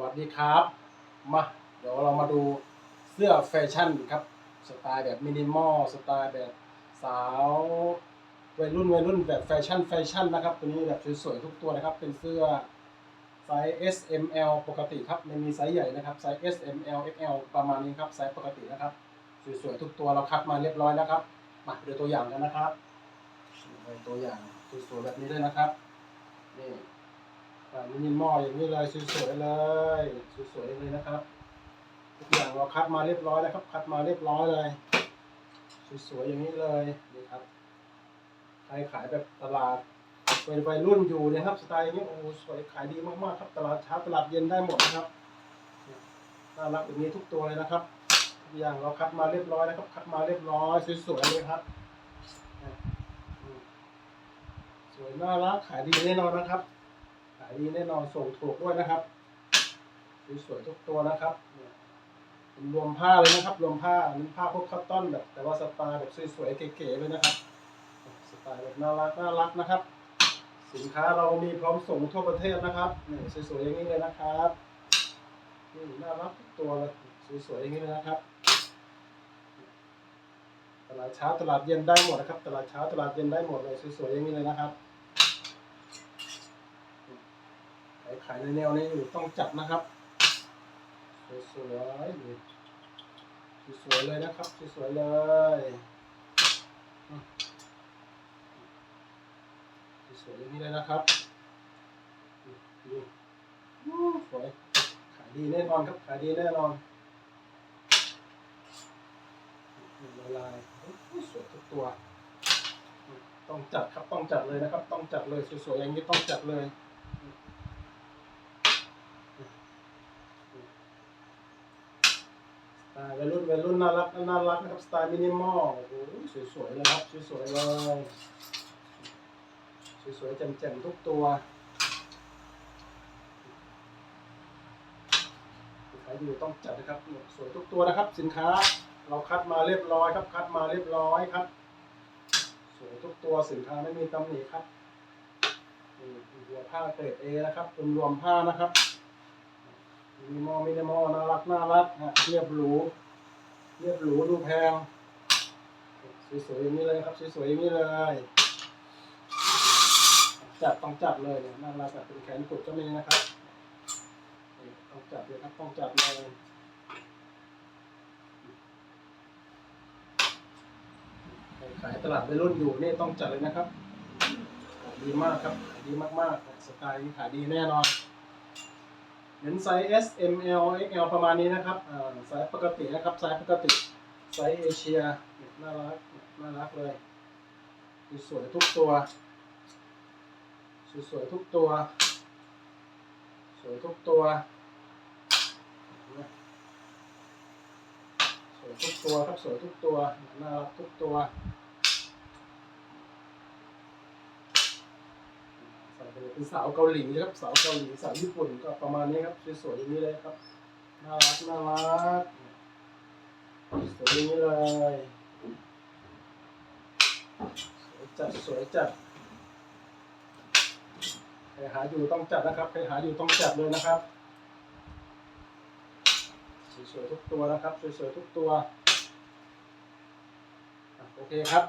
วัสดีครับมาเดี๋ยวเรามาดูเสื้อแฟชั่นครับสไตล์แบบมินิมอลสไตล์แบบสาววัยรุ่นวัยรุ่นแบบแฟชั่นแฟชั่นนะครับตัวนี้แบบสวยๆทุกตัวนะครับ เป็นเสื้อไซส์ S M L ปกติครับไม่มีไซส์ใหญ่นะครับไซส์ S M L X L ประมาณนี้ครับไซส์ปกตินะครับสวยๆทุกตัวเราคัดมาเรียบร้อยแล้วครับมาดูตัวอย่างกันนะครับดูตัวอย่างสวยๆแบบนี้เลยนะครับนี่ มินิมอลอย่างนี้เลยสวยๆเลยสวยๆเลยนะครับทุกอย่างเราคัดมาเรียบร้อยนะครับ คัดมาเรียบร้อยเลย สวยๆอย่างนี้เลยนี่ครับใครขายแบบตลาดเป็นวัยรุ่นอยู่นะครับสไตล์อย่างนี้โอ้สวยขายดีมากๆครับตลาดเช้าตลาดเย็นได้หมดนะครับน่ารักแบบนี้ทุกตัวเลยนะครับทุกอย่างเราคัดมาเรียบร้อยนะครับ คัดมาเรียบร้อยสวยๆเลยครับสวยน่ารักขายดีแน่นอนนะครับายดีแน่นอนส่งถูกด้วยนะครับสวยๆทุกตัวนะครับรวมผ้าเลยนะครับ รวมผ้านนี้ผ้าพวกคัตตอนแบบ แต่ว่าสไตล์แบบสวยๆเก๋ๆเลยนะครับ สไตล์แบบน่ารักน่ารักนะครับ สินค้าเรามีพร้อมส่งทั่วประเทศนะครับนี่สวยๆอย่างนี้เลยนะครับนี่น่ารักทุกตัวเลยสวยๆอย่างนี้เลยนะครับ ตลาดเช้าตลาดเย็นได้หมดนะครับ ตลาดเช้าตลาดเย็นได้หมดเลยสวยๆอย่างนี้เลยนะครับ ใคร ขายในแนวนี้อยู่ต้องจัดนะครับ สวยๆสวยๆเลยนะครับสวยๆเลยสวยอย่างนี้เลยนะครับสวยขายดีแน่นอนครับขายดีแน่นอนละลายสวยทุกตัว ต้องจัดครับต้องจัดเลยนะครับ ต้องจัดเลยสวยๆอย่างนี้ต้องจัดเลย สไตล์ วัยรุ่นวัยรุ่นน่ารักน่ารักนะครับสไตล์มินิมอลโอ้โหสวยๆเลยครับสวยๆเลยสวยๆแจ่มๆทุกตัวขายอยู่ต้องจัดนะครับสวยทุกตัวนะครับ สินค้าเราคัดมาเรียบร้อยครับ คัดมาเรียบร้อยครับ สวยทุกตัวสินค้าไม่มีตำหนิครับหัวผ้าเกรดเอนะครับรวมรวมผ้านะครับ มินิมอมินิมอลน่ารักน่ารักฮะเรียบหรูเรียบหรูดูแพง สวยๆอย่างนี้เลยครับสวยๆอย่างนี้เลย จัดต้องจัดเลยเนี่ยน่ารักแบบเป็นแขนกุดก็มีนะครับต้องจัดเลยครับต้องจัดเลยขายตลาดวัยรุ่นอยู่นี่ต้องจัดเลยนะครับ ดีมากครับ ดีมากๆสไตล์นี้ขายดีแน่นอน เป็นไซส์ S M L X L ประมาณนี้นะครับอ่าไซส์ปกตินะครับไซส์ปกติไซส์เอเชียน่ารักน่ารักเลยสวยทุกตัว สวยทุกตัว สวยทุกตัว สวยทุกตัวครับสวยทุกตัวน่ารักทุกตัว ใส่ไป เป็นสาวเกาหลีครับสาวเกาหลีสาวญี่ปุ่นก็ประมาณนี้ครับสวยๆอย่างนี้เลยครับน่ารักน่ารักสวยอย่างนี้เลยสวยจัดสวยจัดใครหาอยู่ต้องจัดนะครับใครหาอยู่ต้องจัดเลยนะครับสวยๆทุกตัวนะครับสวยๆทุกตัวโอเคครับ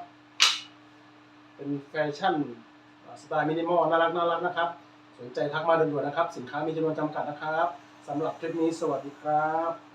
เป็นแฟชั่น สไตล์มินิมอลน่ารักน่ารักนะครับ สนใจทักมาด่วนๆนะครับ สินค้ามีจำนวนจำกัดนะครับสำหรับคลิปนี้สวัสดีครับ